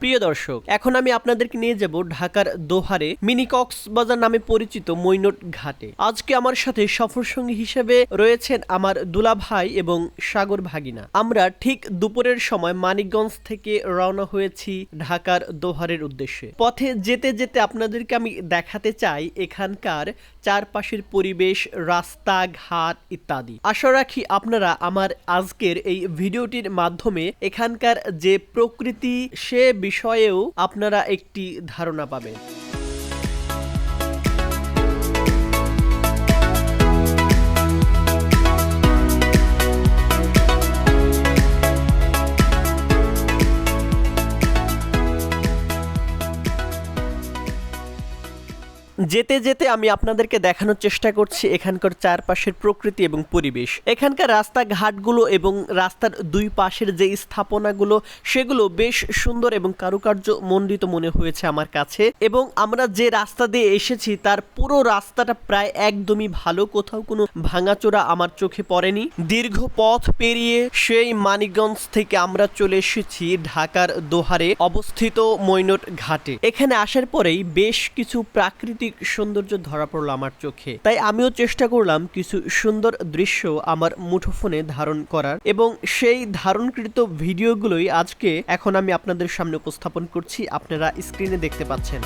প্রিয় দর্শক, এখন আমি আপনাদেরকে নিয়ে যাব ঢাকার দোহারে মিনি কক্সবাজার নামে পরিচিত মৈনট ঘাটে। আজকে আমার সাথে সফর সঙ্গী হিসেবে রয়েছেন আমার দুলা ভাই এবং সাগর ভাগিনা। আমরা ঠিক দুপুরের সময় মানিকগঞ্জ থেকে রওনা হয়েছি ঢাকার দোহারের উদ্দেশ্যে। পথে যেতে যেতে আপনাদেরকে আমি দেখাতে চাই এখানকার চারপাশের পরিবেশ রাস্তা ঘাট ইত্যাদি। আশা রাখি আপনারা আমার আজকের এই ভিডিওটির মাধ্যমে এখানকার যে প্রকৃতি, সে বিষয়েও আপনারা একটি ধারণা পাবেন। যেতে যেতে আমি আপনাদেরকে দেখানোর চেষ্টা করছি এখানকার চারপাশের প্রকৃতি এবং পরিবেশ। এখানকার রাস্তাঘাটগুলো এবং রাস্তার দুই পাশের যে স্থাপনাগুলো, সেগুলো বেশ সুন্দর এবং কারুকার্য মণ্ডিত মনে হয়েছে আমার কাছে। এবং আমরা যে রাস্তা দিয়ে এসেছি, তার পুরো রাস্তাটা প্রায় একদমই ভালো। কোথাও কোনো ভাঙাচোরা আমার চোখে পড়েনি। দীর্ঘ পথ পেরিয়ে সেই মানিকগঞ্জ থেকে আমরা চলে এসেছি ঢাকার দোহারে অবস্থিত মৈনট ঘাটে। এখানে আসার পরেই বেশ কিছু প্রাকৃতিক সৌন্দর্য ধরা পড়ল আমার চোখে। তাই আমিও চেষ্টা করলাম কিছু সুন্দর দৃশ্য আমার মুঠোফোনে ধারণ করার এবং সেই ধারণকৃত ভিডিওগুলোই আজকে এখন আমি আপনাদের সামনে উপস্থাপন করছি। আপনারা স্ক্রিনে দেখতে পাচ্ছেন।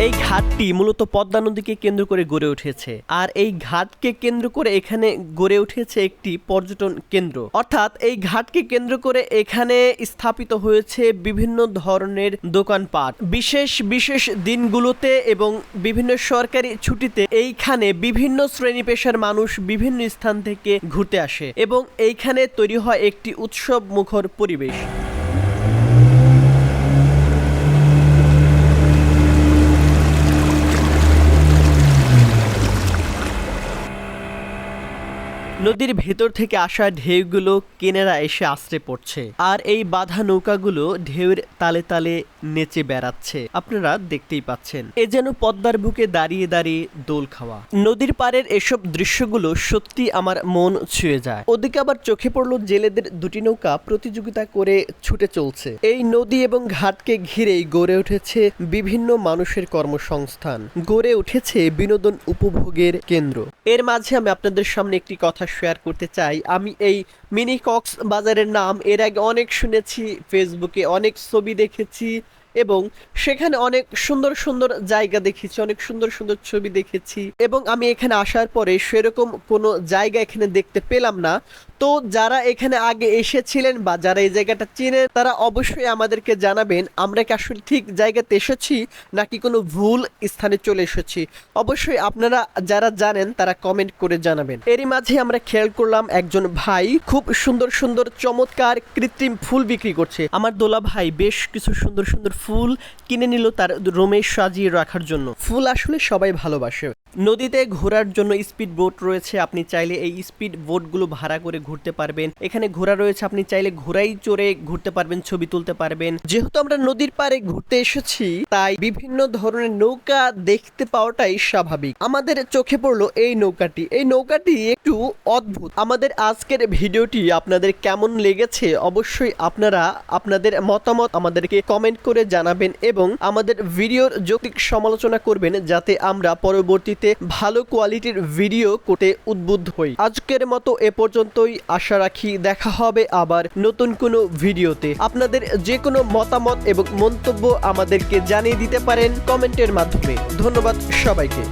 এই ঘাটটি মূলত পদ্মা নদীকে কেন্দ্র করে গড়ে উঠেছে। আর এই ঘাটকে কেন্দ্র করে এখানে গড়ে উঠেছে একটি পর্যটন কেন্দ্র। অর্থাৎ এই ঘাটকে কেন্দ্র করে এখানে স্থাপিত হয়েছে বিভিন্ন ধরনের দোকানপাট। বিশেষ বিশেষ দিনগুলোতে এবং বিভিন্ন সরকারি ছুটিতে এইখানে বিভিন্ন শ্রেণি পেশার মানুষ বিভিন্ন স্থান থেকে ঘুরতে আসে এবং এইখানে তৈরি হয় একটি উৎসব মুখর পরিবেশ। নদীর ভেতর থেকে আসা ঢেউগুলো কেনেরা এসে আশ্রে পড়ছে। আর এই বাধা নৌকাগুলো ঢেউয়ের তালে তালে নেচে বেড়াচ্ছে। আপনারা দেখতেই পাচ্ছেন। এ যেন পদ্মার বুকে দাঁড়িয়ে দাঁড়িয়ে দোল খাওয়া। নদীর পাড়ের এসব দৃশ্যগুলো সত্যি আমার মন ছুঁয়ে যায়। ওদিকে আবার চোখে পড়ল জেলেদের দুটি নৌকা প্রতিযোগিতা করে ছুটে চলছে। এই নদী এবং ঘাটকে ঘিরেই গড়ে উঠেছে বিভিন্ন মানুষের কর্মসংস্থান। গড়ে উঠেছে বিনোদন উপভোগের কেন্দ্র। এর মাঝে আমি আপনাদের সামনে একটি কথা শেয়ার করতে চাই। আমি এই মিনি কক্স বাজারের নাম এর আগে অনেক শুনেছি ফেসবুকে অনেক ছবি দেখেছি। এবং সেখানে অনেক সুন্দর সুন্দর জায়গা দেখেছি, অনেক সুন্দর সুন্দর ছবি দেখেছি এবং আমি এখানে আসার পরে সেরকম কোনো জায়গা এখানে দেখতে পেলাম না। তো যারা এখানে আগে এসেছিলেন বা যারা এই জায়গাটা চেনেন, তারা অবশ্যই আমাদেরকে জানাবেন, আমরা কি আসলে ঠিক জায়গাতে এসেছি নাকি কোনো ভুল স্থানে চলে এসেছি। অবশ্যই আপনারা যারা জানেন, তারা কমেন্ট করে জানাবেন। এরই মাঝে আমরা খেয়াল করলাম একজন ভাই খুব সুন্দর সুন্দর চমৎকার কৃত্রিম ফুল বিক্রি করছে। আমার দোলা ভাই বেশ কিছু সুন্দর সুন্দর ফুল কিনে নিল তার রোমে সাজিয়ে রাখার জন্য। ফুল আসলে সবাই ভালোবাসে। নদীতে ঘোরার জন্য স্পিড বোট রয়েছে, আপনি চাইলে এই স্পিড বোটগুলো ভাড়া করে ঘুরতে পারবেন। এখানে ঘোরা রয়েছে, আপনি চাইলে ঘোড়াই চড়ে ঘুরতে পারবেন, ছবি তুলতে পারবেন। যেহেতু আমরা নদীর পাড়ে ঘুরতে এসেছি, তাই বিভিন্ন ধরনের নৌকা দেখতে পাওয়াটাই স্বাভাবিক। আমাদের চোখে পড়ল এই নৌকাটি। এই নৌকাটি একটু অদ্ভুত। আমাদের আজকের ভিডিওটি আপনাদের কেমন লেগেছে অবশ্যই আপনারা আপনাদের মতামত আমাদেরকে কমেন্ট করে জানাবেন এবং আমাদের ভিডিওর যৌক্তিক সমালোচনা করবেন, যাতে আমরা পরবর্তীতে ভালো কোয়ালিটির ভিডিও করতে উদ্বুদ্ধ হই। আজকের মতো এ পর্যন্তই। আশা রাখি দেখা হবে আবার নতুন কোনো ভিডিওতে আপনাদের যে কোনো মতামত এবং মন্তব্য আমাদেরকে জানিয়ে দিতে পারেন কমেন্টের মাধ্যমে। ধন্যবাদ সবাইকে।